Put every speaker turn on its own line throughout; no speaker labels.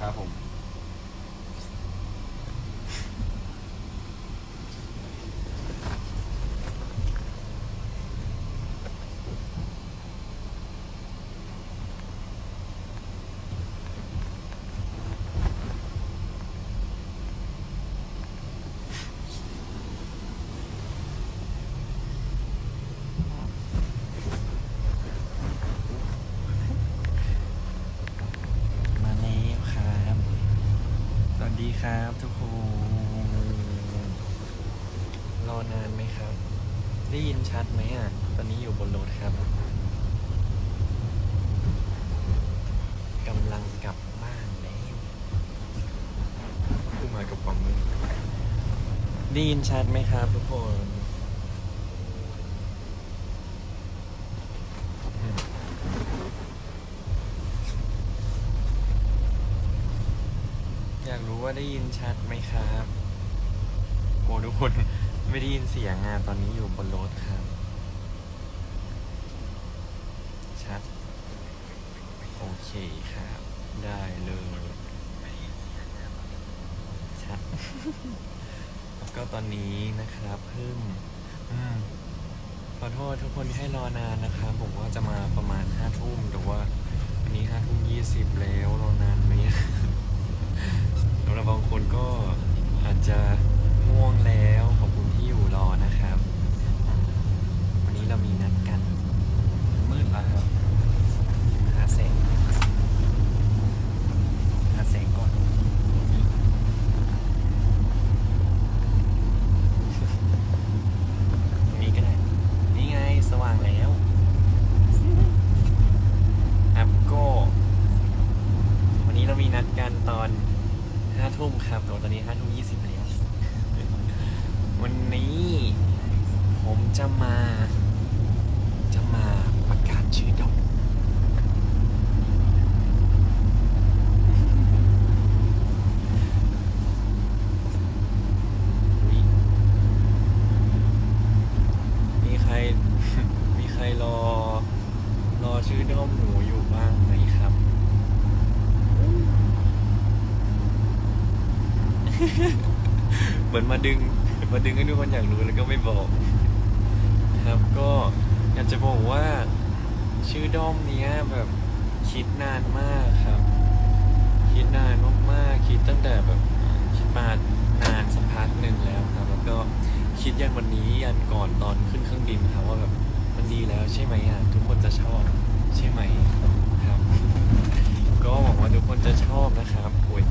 ครับผม
มาแล้วครับ สวัสดีครับทุกคน รอนานไหมครับ ได้ยินชัดไหมอะ ตอนนี้อยู่บนรถครับ กำลังกลับบ้านแล้ว
ผู้มากับความมือ
ได้ยินชัดไหมครับทุกคน อยากรู้ว่าได้ยินชัดไหมครับโกทุกคนไม่ได้ยินเสียงงานตอนนี้อยู่บนรถครับ ชัด โอเคครับ ได้เลย ชัดแล้ว ก็ตอนนี้นะครับเพิ่มอืมขอโทษทุกคนที่ให้รอนานนะครับผมว่าจะมาประมาณห้าทุ่มแต่ว่าวันนี้ห้าทุ่มยี่สิบแล้วรอนานไหม สำหรับบางคนก็อาจจะง่วงแล้วขอบคุณที่อยู่รอนะครับ วันนี้เรามีนัดกัน
มืดแล้วครับ
หาแสงหาแสงก่อนนี่ตรงนี้ก็ได้ นี่ไงสว่างแล้วครับก็ วันนี้เรามีนัดกันตอนห้าทุ่มครับแต่ว่าตอนนี้ห้าทุ่มยี่สิบแล้ว วันนี้ผมจะมา จะมาประกาศชื่อดอก อุ๊ยมีใคร มีใครรอ รอชื่อด้อมหนูอยู่บ้างไหมครับ เห มาดึงมาดึงให้ทุกคนอยากรู้แล้วก็ไม่บอกครับก็อยากจะบอกว่าชื่อด้อมเนี้ยแบบคิดนานมากครับ คิดนานมากๆคิดตั้งแต่แบบคิดมานานสักพักหนึ่งแล้วครับ แล้วก็คิดยันวันนี้ยันก่อนตอนขึ้นเครื่องบินครับว่าแบบมันดีแล้วใช่ไหมอะทุกคนจะชอบใช่ไหมครับ ก็หวังว่าทุกคนจะชอบนะครับโอ้ย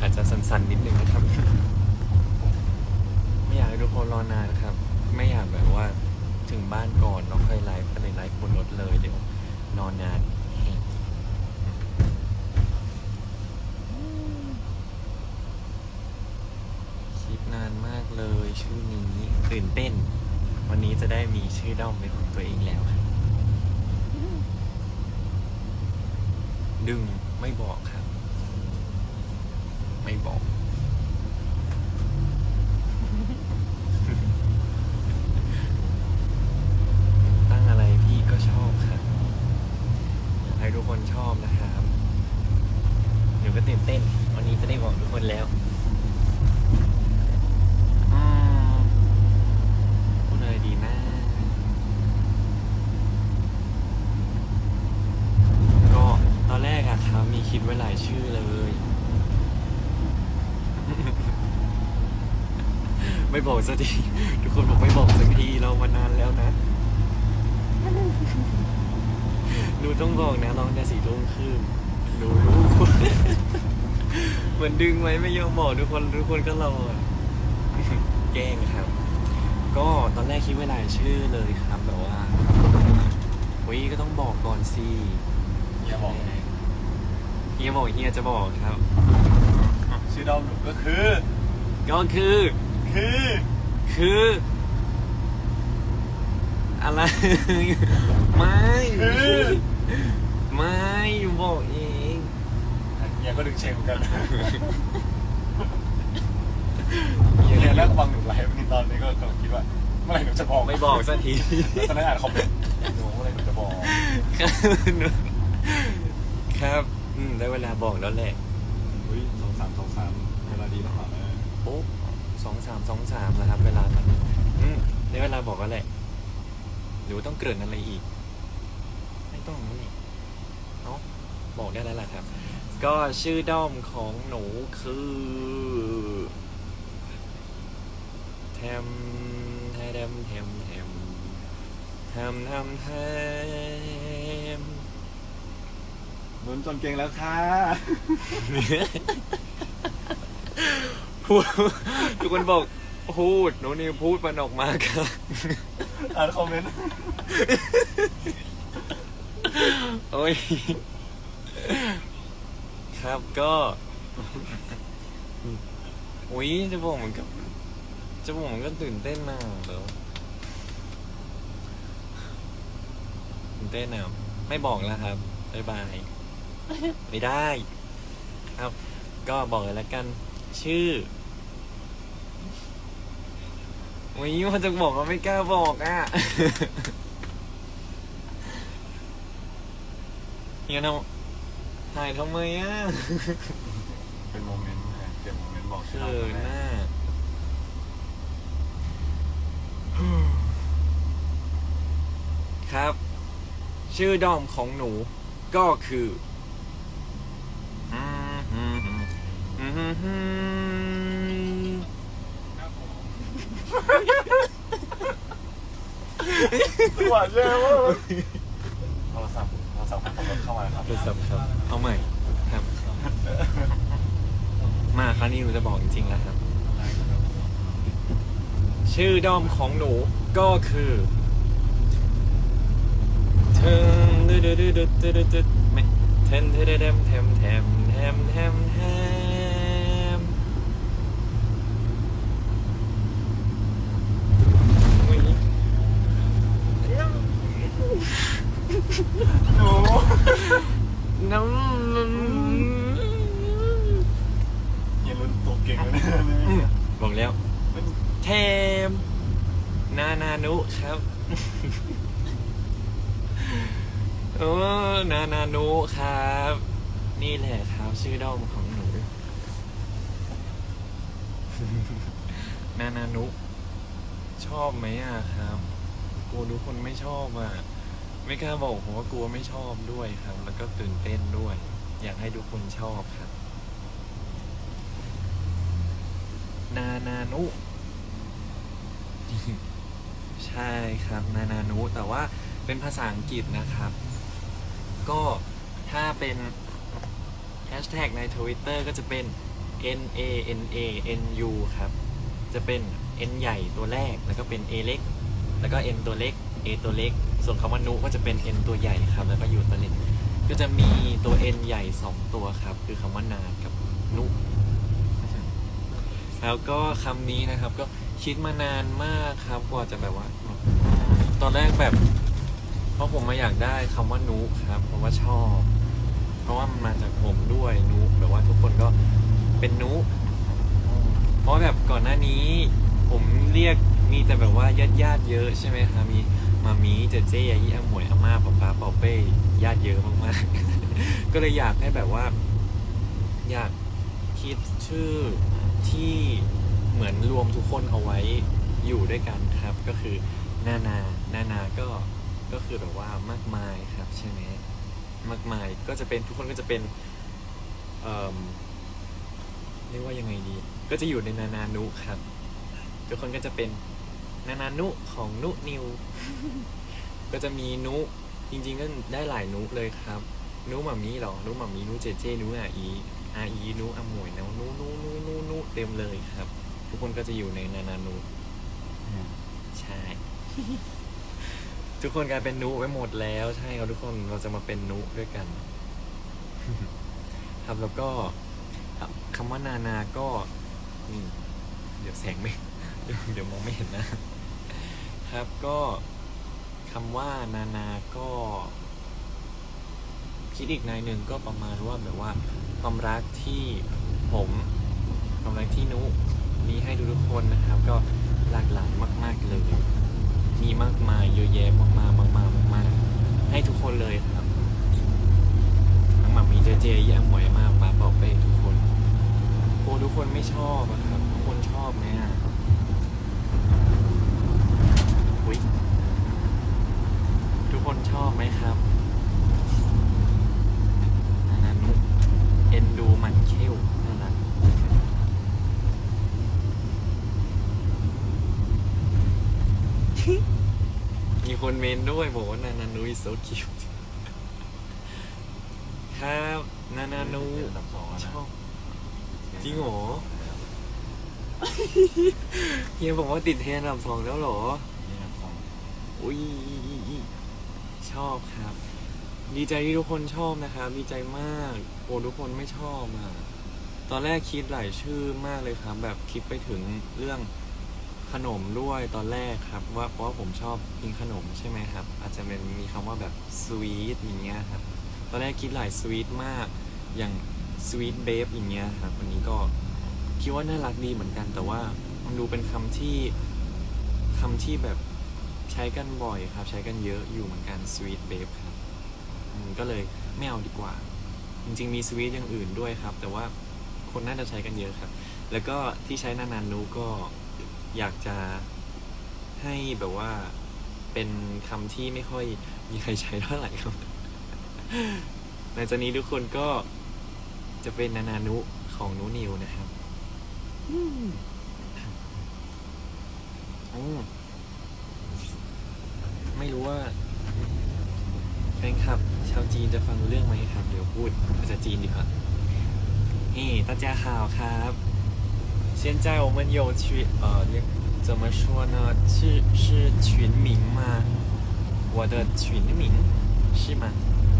อาจจะสั่นๆนิดนึงนะครับ อยากให้ทุกคนรอนานครับ ไม่อยากแบบว่าถึงบ้านก่อนแล้วค่อยไลฟ์ก็เลยไลฟ์บนรถเลยเดี๋ยวนอนนานคิดนานมากเลยชื่อนี้ตื่นเต้น วันนี้จะได้มีชื่อด้อมเป็นของตัวเองแล้วครับดึงไม่บอกครับ ไม่บอก ตั้งอะไรพี่ก็ชอบครับอยากให้ทุก คนชอบนะครับเดี๋ยวก็ตื่นเต้น วันนี้จะได้บอกทุกคนแล้วอืมพูดอะไรดีนะก็ตอนแรกอะครับมีคิดไว้หลายชื่อเลย ไม่บอกสักที ทุกคนบอกไม่บอกสักทีเรามานานแล้วนะ หนูต้องบอกนะร้องแต่สี่ทุ่มครึ่งหนูรู้ เหมือนดึงไว้ไม่ยอมบอกทุกคนทุกคนก็รอแกล้งครับ ก็ตอนแรกคิดไว้หลายชื่อเลยครับแบบว่าวิก็ต้องบอกก่อนสิ
เฮียบอกไง
เฮียบอกเฮียจะบอกครับ
ชื่อด้อมหนูก็คือ
ก็คือ
คือ
คือ อะไร ไม่
คือ
ไม่อยู่บอกเอง
เฮียก็ดึงเช็คเหมือนกันเฮียเลิกฟังหนูไลฟ์วันนี้ตอนนี้ก็กำลังคิดว่าเมื่อไหร่หนูจะบอก
ไม่บอกสักที
แล้วตอนนั้นอ่านคอมเมนต์หนูเมื่อไหร่หนูจะบอก
ครับครับอืมได้เวลาบอกแล้วแหละ
เฮ้ยสองสามสองสามเวลาดีมากเลย
โอ้สองสามสองสามแล้วครับ เวลามันอืมในเวลาบอกก็แหละหรือว่าต้องเกริ่นอะไรอีกไม่ ต้องนั่นนี่เนาะบอกได้แล้วล่ะครับ ก็ชื่อด้อมของหนูคือแทมแทมแทมแทมแทมแทมแทม
ลุ้นจนเก่งแล้วค่ะ
พูดทุกคนบอกพูดหนูนิวพูดมันออกมาค่ะ
อ่านคอมเมนต์
โอ้ย ครับก็อุ้ยจะบอกเหมือนกับจะบอกเหมันก็ตื่นเต้นนะเดี๋ยวตื่นเต้นนะไม่บอกแล้วครับบ๊ายบาย ไม่ได้ ครับ ก็บอกเลยแล้วกัน ชื่ออุ้ยมันจะบอกก็ไม่กล้าบอกอะ เฮียทำถ่ายทำไมอะ
เป็นโมเมนต์ไงเก็บโมเมนต์บอกชื่อ
เขิน
แม่
น่ะครับ ชื่อดอมของหนูก็คืออืมอืมอืมอืมอืม
หวานแย่ม เข้ามาครับ
โทรศัพท์ครับเอาใหม่ครับ มาคราวนี้หนูจะบอกจริงๆแล้วครับ ชื่อด้อมของหนูก็คือเทมดึดดึดดึดดึดดึดดึดไม่เทมเทมเทมเทมเทมเทมเทมเทมอุ๊ย
หนู
น้ำ
เฮียลุ้นตัว เก่งเลย
อืม
เนี่ย
บอกแล้วเทม นานานุครับโอ้นานานุครับ นี่แหละครับชื่อด้อมของหนู นานานุ ชอบไหมอะครับกลัวทุกคนไม่ชอบอะ ไม่กล้าบอกผมว่ากลัวไม่ชอบด้วยครับ แล้วก็ตื่นเต้นด้วย อยากให้ทุกคนชอบครับ นานานุ ใช่ครับ นานานุ แต่ว่าเป็นภาษาอังกฤษนะครับ ก็ถ้าเป็นแฮชแท็กใน Twitter ก็จะเป็น N A N A N U ครับ จะเป็น N ใหญ่ตัวแรก แล้วก็เป็น A เล็ก แล้วก็ N ตัวเล็ก A ตัวเล็ก ส่วนคำว่านุก็จะเป็น N ตัวใหญ่ครับ แล้วก็อยู่ตัวเล็ก ก็จะมีตัว N ใหญ่ 2 ตัวครับ คือคำว่านากับนุ แล้วก็คำนี้นะครับก็คิดมานานมากครับกว่าจะแบบว่า ตอนแรกแบบ เพราะผมมาอยากได้คำว่านุครับ เพราะว่าชอบ เพราะว่ามันมาจากผมด้วยนุแบบว่าทุกคนก็เป็นนุ เพราะแบบก่อนหน้านี้ ผมเรียกมีแต่แบบว่าญาติญาติๆเยอะใช่ไหมครับมีมามีเจเจยายี่อาหมวยอาม่าป๊าป๊าปาเป้ญาติเยอะมากๆ ก็เลยอยากให้แบบว่า อยากคิดชื่อ ที่เหมือนรวมทุกคนเอาไว้อยู่ด้วยกันครับ ก็คือนานานานาก็ก็คือแบบว่ามากมายครับใช่ไหมมากมายก็จะเป็นทุกคนก็จะเป็นเอ่อเรียกว่ายังไงดี ก็จะอยู่ในนานานุครับ ทุกคนก็จะเป็นนานานุของนุนิว ก็จะมีนุจริงๆก็ได้หลายนุเลยครับ นุหมามีหรอ นุหมามีนุเจเจนุอาอี อาอีนุอาหมวยนุนุนุนุนุนุเต็มเลยครับ ทุกคนก็จะอยู่ในนานานุใช่ ทุกคนกลายเป็นนุไปหมดแล้ว ใช่ครับทุกคนเราจะมาเป็นนุด้วยกัน ครับแล้วก็ครับคำว่านานาก็นี่เดี๋ยวแสงไม่เดี๋ยวเดี๋ยวมองไม่เห็นนะ ครับก็คำว่านานาก็คิดอีกในหนึ่งก็ประมาณว่าแบบว่า ความรักที่ผมความรักที่นุมีให้ทุกๆคนนะครับ ก็หลากหลายมาก ๆเลย มีมากมายเยอะแยะมากๆมากๆมากให้ทุกคนเลยครับทั้งหมามีเจเจย่าหมวยมากป้าเป่าเป้ทุกคนคนไม่ชอบอะครับทุกคนชอบไหมอะอุ๊ยทุกคนชอบไหมครับนานานุเอ็นดูหมันเขี้ยวน่ารัก มีคน เมนด้วยบอกว่านานานุ is so cute ครับนานานุ
ดับสอง
ชอบ จริงเหรอเฮียบอกว่าติดเทรนด์อันดับสองแล้วเหรอ
ดับสอง
อุ้ยชอบครับ ดีใจที่ทุกคนชอบนะครับ ดีใจมากโอ้ทุกคนไม่ชอบอะตอนแรกคิดหลายชื่อมากเลยครับ แบบคิดไปถึงเรื่อง ขนมด้วยตอนแรกครับ ว่าเพราะว่าผมชอบกินขนมใช่ไหมครับ อาจจะเป็นมีคำว่าแบบสวีทอย่างเงี้ยครับ ตอนแรกคิดหลายสวีทมากอย่างสวีทเบฟอย่างเงี้ยครับอันนี้ก็คิดว่าน่ารักดีเหมือนกัน แต่ว่ามันดูเป็นคำที่คำที่แบบใช้กันบ่อยครับ ใช้กันเยอะอยู่เหมือนกันสวีทเบฟครับอืมก็เลยไม่เอาดีกว่า จริงๆมีสวีทอย่างอื่นด้วยครับ แต่ว่าคนน่าจะใช้กันเยอะครับ แล้วก็ที่ใช้นานๆนูก็ อยากจะให้แบบว่าเป็นคำที่ไม่ค่อยมีใครใช้เท่าไหร่ครับในตงจานี้ทุกคนก็จะเป็นนานานุของนูนิวนะครับไม่รู้ว่าแฟนคลับ ชาวจีนจะฟังเรื่องไหมครับ เดี๋ยวพูดภาษาจีนดีกว่าเฮ้ตาจ้าข่าวครับ 现在我们有群呃怎么说呢是是群名吗我的群名是吗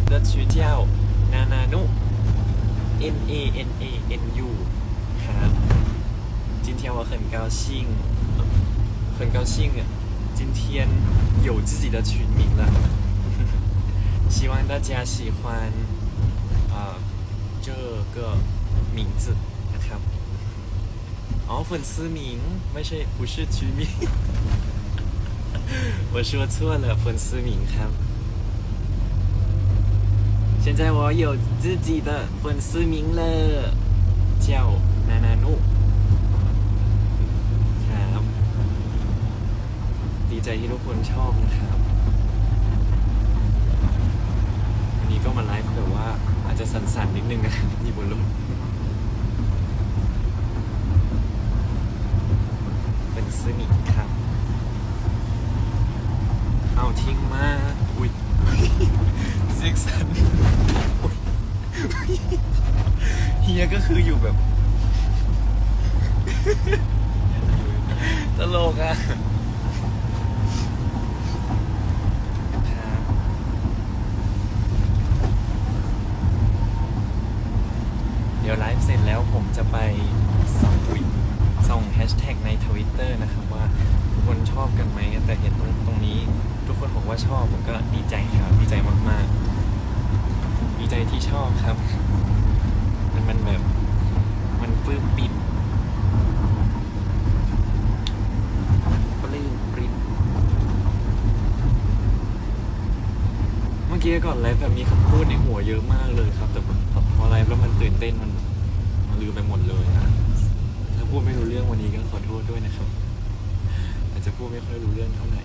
我的群叫นานานุ N A N A N U ครับ今天我很高兴很高兴今天有自己的群名了希望大家喜欢啊、呃这个名字นะครับ อ๋อ粉丝名ไม่ใช่不是群名我说错了粉丝名ครับ现在我有自己的粉丝名了，叫นานานุครับ ดีใจที่ทุกคนชอบนะครับ วันนี้ก็มาไลฟ์แบบว่า อาจจะสั่นๆนิดนึงนะครับ มีบนลม เป็นซื้อหมิงครับ เอาทิ้งมา อุ้ยเซ็กซันอุ๊ยเฮียก็คืออยู่แบบ ตลกอะครับเดี๋ยวไลฟ์เสร็จแล้วผมจะไปส่องอุ๊ยส่องแฮชแท็กในทวิตเตอร์นะครับว่าทุกคนชอบกันไหม แต่เห็นตรงตรงนี้ ทุกคนบอกว่าชอบผมก็ดีใจครับ ดีใจมาก ๆ ดีใจที่ชอบครับ มันมันแบบ มันปลื้มปิ่มปลื้มปริ่มเมื่ อนไลฟ์แบบมีคำพูดในหัวเยอะมากเลยครับ แต่พอไลฟ์แล้วมันตื่นเต้นมันมันลืมไปหมดเลยนะถ้าพูดไม่รู้เรื่องวันนี้ก็ขอโทษด้วยนะครับอาจจะพูดไม่ค่อยรู้เรื่องเท่าไหร่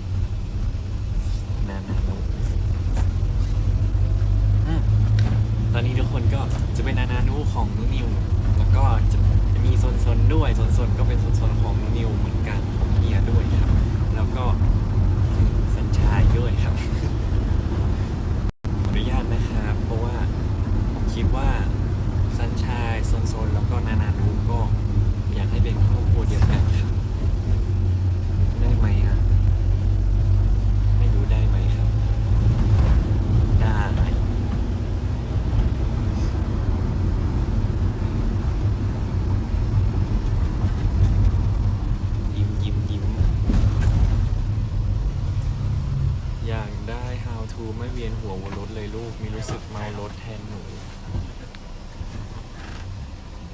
นานๆแล้วอืมตอนนี้ทุกคนก็จะเป็นนานานุของนุนิว แล้วก็จะมีโซนๆด้วยโซนๆก็เป็นโซนๆของนุนิวเหมือนกันของเฮียด้วยครับ แล้วก็สัญชายด้วยครับ ขออนุญาตนะครับ เพราะว่าผม คิดว่าสัญชายโซนๆแล้วก็นานานุก็อยากให้เป็นครอบครัวเดียวกันครับ ได้ไหมอะ ไม่รู้ได้ไหมครับ ได้ ยิ้มยิ้มยิ้ม อยากได้ how to ไม่เวียนหัววนรถเลยลูก มีรู้สึกเมารถแทนหนู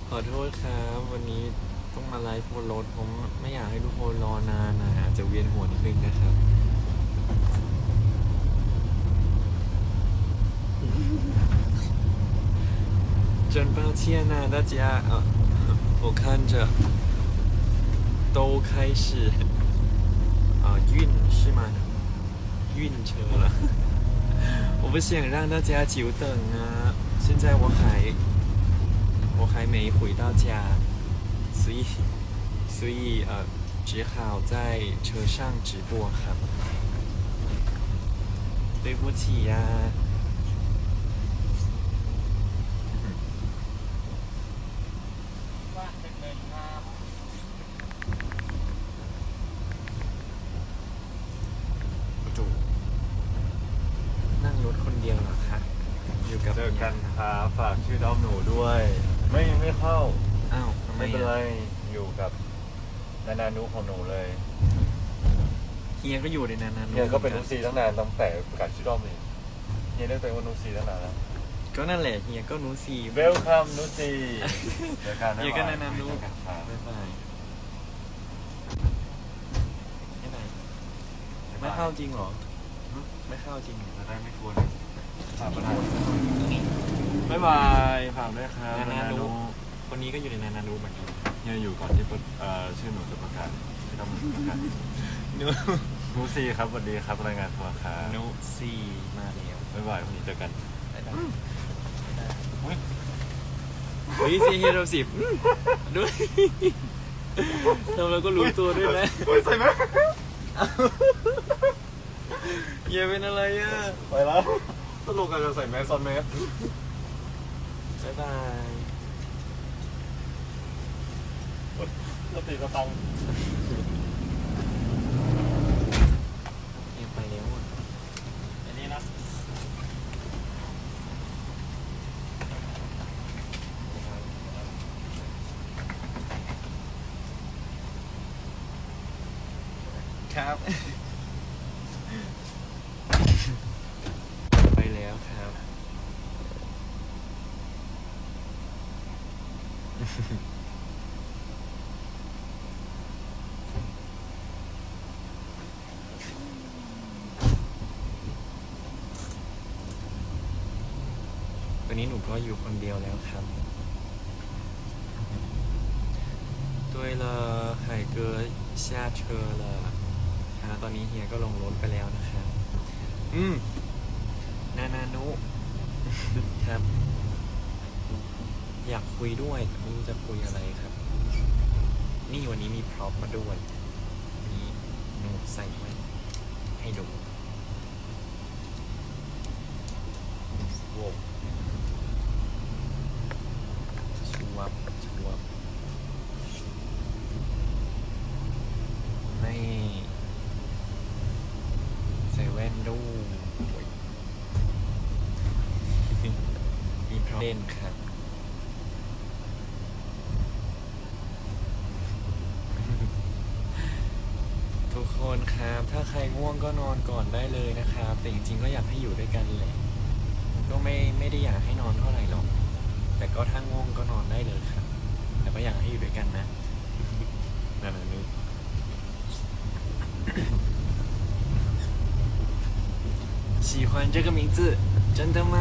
ขอโทษครับ วันนี้ต้องมาไลฟ์บนรถ ผมไม่อยากให้ทุกคนรอนานนะอาจจะเวียนหัวนิดนึงนะครับ 真抱歉啊，大家啊。 我看着都开始啊、晕是吗？晕车了。 我不想让大家久等啊，现在我还我还没回到家，所以所以呃，只好在车上直播哈。对不起呀。
เป็นไร
อะ
อยู่กับนานานุของหนูเลย
เฮียก็อยู่ในนั้นนะ
เนี่ยก็เป็นนุซีตั้งนานตั้งแต่ประกาศชื่อด้อมเลยเฮียเรียกตัวเองว่านุซีตั้งนานแล้ว
ก็นั่นแหละเฮียก็นูซี
เวลคัมนุซีเจอกัน
เฮียก็นานานุ
เจอกันครับ
บ๊ายบายไม่ได้ไม่เข้าจริงเหรอ ไม่เข้าจริงเหรอ
จะได้ไม่ทวนฝากประธานบ๊ายบายฝากด้วยครับ
นานานุคนนี้ก็อยู่ในนานานุเหมือนกัน
เฮียอยู่ก่อนที่ประเอ่อชื่อหนูจะประกาศชื่อด้อมหนูประกาศ
นุ
นุซีครับสวัสดีครับรายงานตัวครับ
นุซีมาแล้ว
บ๊ายบายวันนี้เจอกัน
บ๊ายบาย
อุ๊ย
เฮ้ยซีเฮียเราสิบด้วยทำแล้วก็รู้ตัวด้วยนะ
อุ๊ยใส่ไหม
เฮียเป็นอะไรอะ
ไปแล้วตลกอาจจะใส่แมสซอนแมส
บ๊ายบาย
สติสตังค์
เฮียไปแล้วอะ
อันนี้นะ
ครับ ไปแล้วครับ วันนี้หนู ก็อยู่คนเดียวแล้วครับด้วยละไห่เกอชาเชอละฮะตอนนี้เฮียก็ลงรถไปแล้วนะครับอืม นานานุครับ อยากคุยด้วยแต่ไม่รู้จะคุยอะไรครับ นี่วันนี้มีพร็อพมาด้วย มีหนูใส่ไว้ให้ดูโว้ คนครับ ถ้าใครง่วงก็นอนก่อนได้เลยนะครับ แต่จริงๆก็อยากให้อยู่ด้วยกันแหละก็ไม่ไม่ได้อยากให้นอนเท่าไหร่หรอก แต่ก็ถ้าง่วงก็นอนได้เลยครับ แต่ก็อยากให้อยู่ด้วยกันนะ นั่นน่ะนึก 喜欢这个名字，真的吗？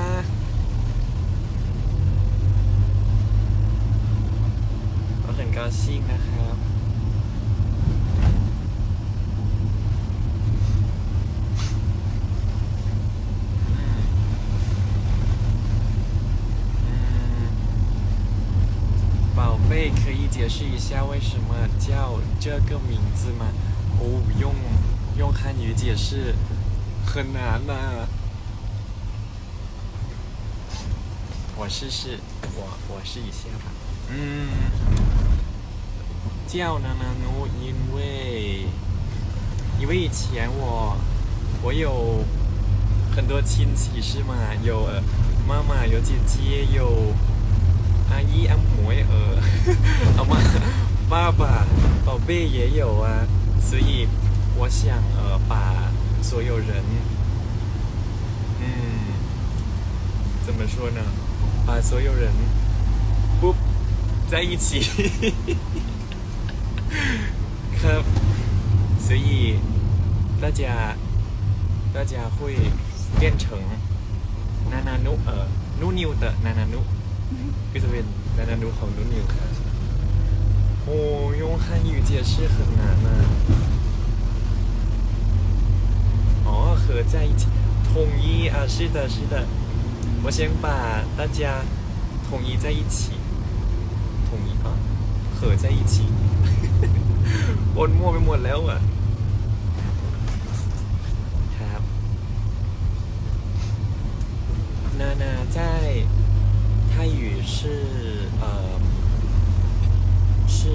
我很高兴นะครับ 解释一下为什么叫这个名字吗？哦，用用汉语解释很难呐、我试试，我我试一下吧。嗯，叫呢呢奴，因为因为以前我我有很多亲戚是吗？有妈妈，有姐姐，有阿姨、阿妹、呃，阿妈、爸爸、宝贝也有啊，所以我想呃把所有人，嗯，怎么说呢？把所有人不在一起，ครับ所以大家大家会变成นานานุเอ่อนูนิว的นานานุ ก็จะเป็นนานานุของนูนิวครับ 哦，用汉语解释很难啊。哦，合在一起，统一啊，是的，是的。我先把大家统一在一起，统一啊，合在一起。ปนมั่วไปหมดแล้วอ่ะ ครับ นานา在泰语 是呃是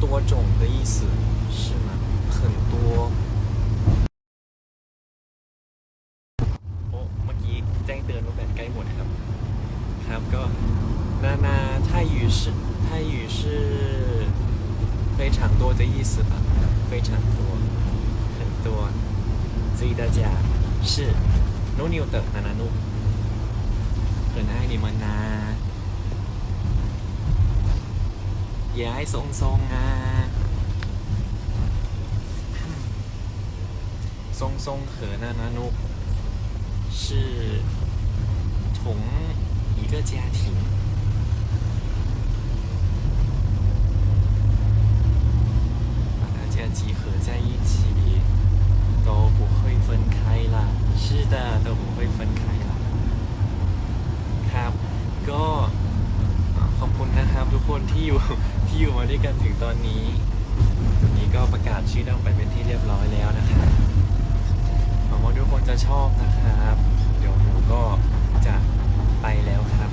多种的意思是吗很多โอ้เมื่อกี้แจ้งเตือนว่าแบตใกล้หมดครับ ครับก็นานา泰语是泰语是非常多的意思吧非常多很多所以大家是努牛的 นานานุ很爱你们呐也爱松松啊松松和娜娜努是同一个家庭。 ตอนนี้วันนี้ก็ประกาศชื่อด้อมไปเป็นที่เรียบร้อยแล้วนะครับหวังว่าทุกคนจะชอบนะครับ เดี๋ยวหนูก็จะไปแล้วครับ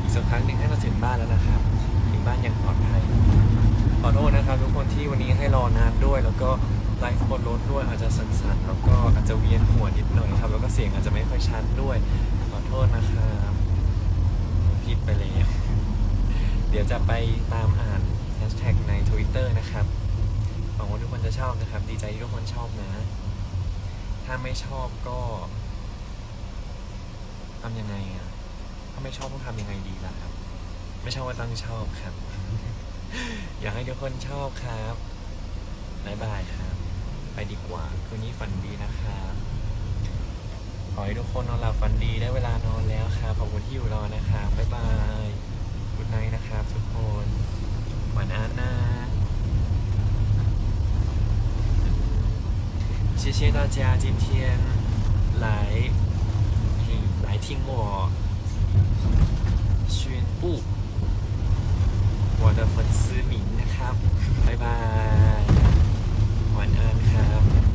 อีกสักพักหนึ่งให้เราถึงบ้านแล้วนะครับ ถึงบ้านอย่างปลอดภัยขอโทษนะครับทุกคนที่วันนี้ให้รอนานด้วย แล้วก็ไลฟ์บนรถด้วยอาจจะสั่นๆแล้วก็อาจจะเวียนหัวนิดหน่อยครับ แล้วก็เสียงอาจจะไม่ค่อยชัดด้วย ขอโทษนะครับผิดไปแล้ว เดี๋ยวจะไปตามอ่านแฮชแท็กใน Twitter นะครับหวังว่าทุกคนจะชอบนะครับ ดีใจที่ทุกคนชอบนะ ถ้าไม่ชอบก็ทำยังไงอะถ้าไม่ชอบต้องทำยังไงดีล่ะครับ ไม่ชอบก็ต้องชอบครับ อยากให้ทุกคนชอบครับบายบายครับ ไปดีกว่า คืนนี้ฝันดีนะครับ ขอให้ทุกคนนอนหลับฝันดีได้เวลานอนแล้วครับ ขอบคุณที่อยู่รอนะครับ บ๊ายบาย ไนนะครับทุกคน晚安นะ谢谢大家今天来嗯来听我宣布我的粉丝名นะครับบ๊ายบาย晚安ครับ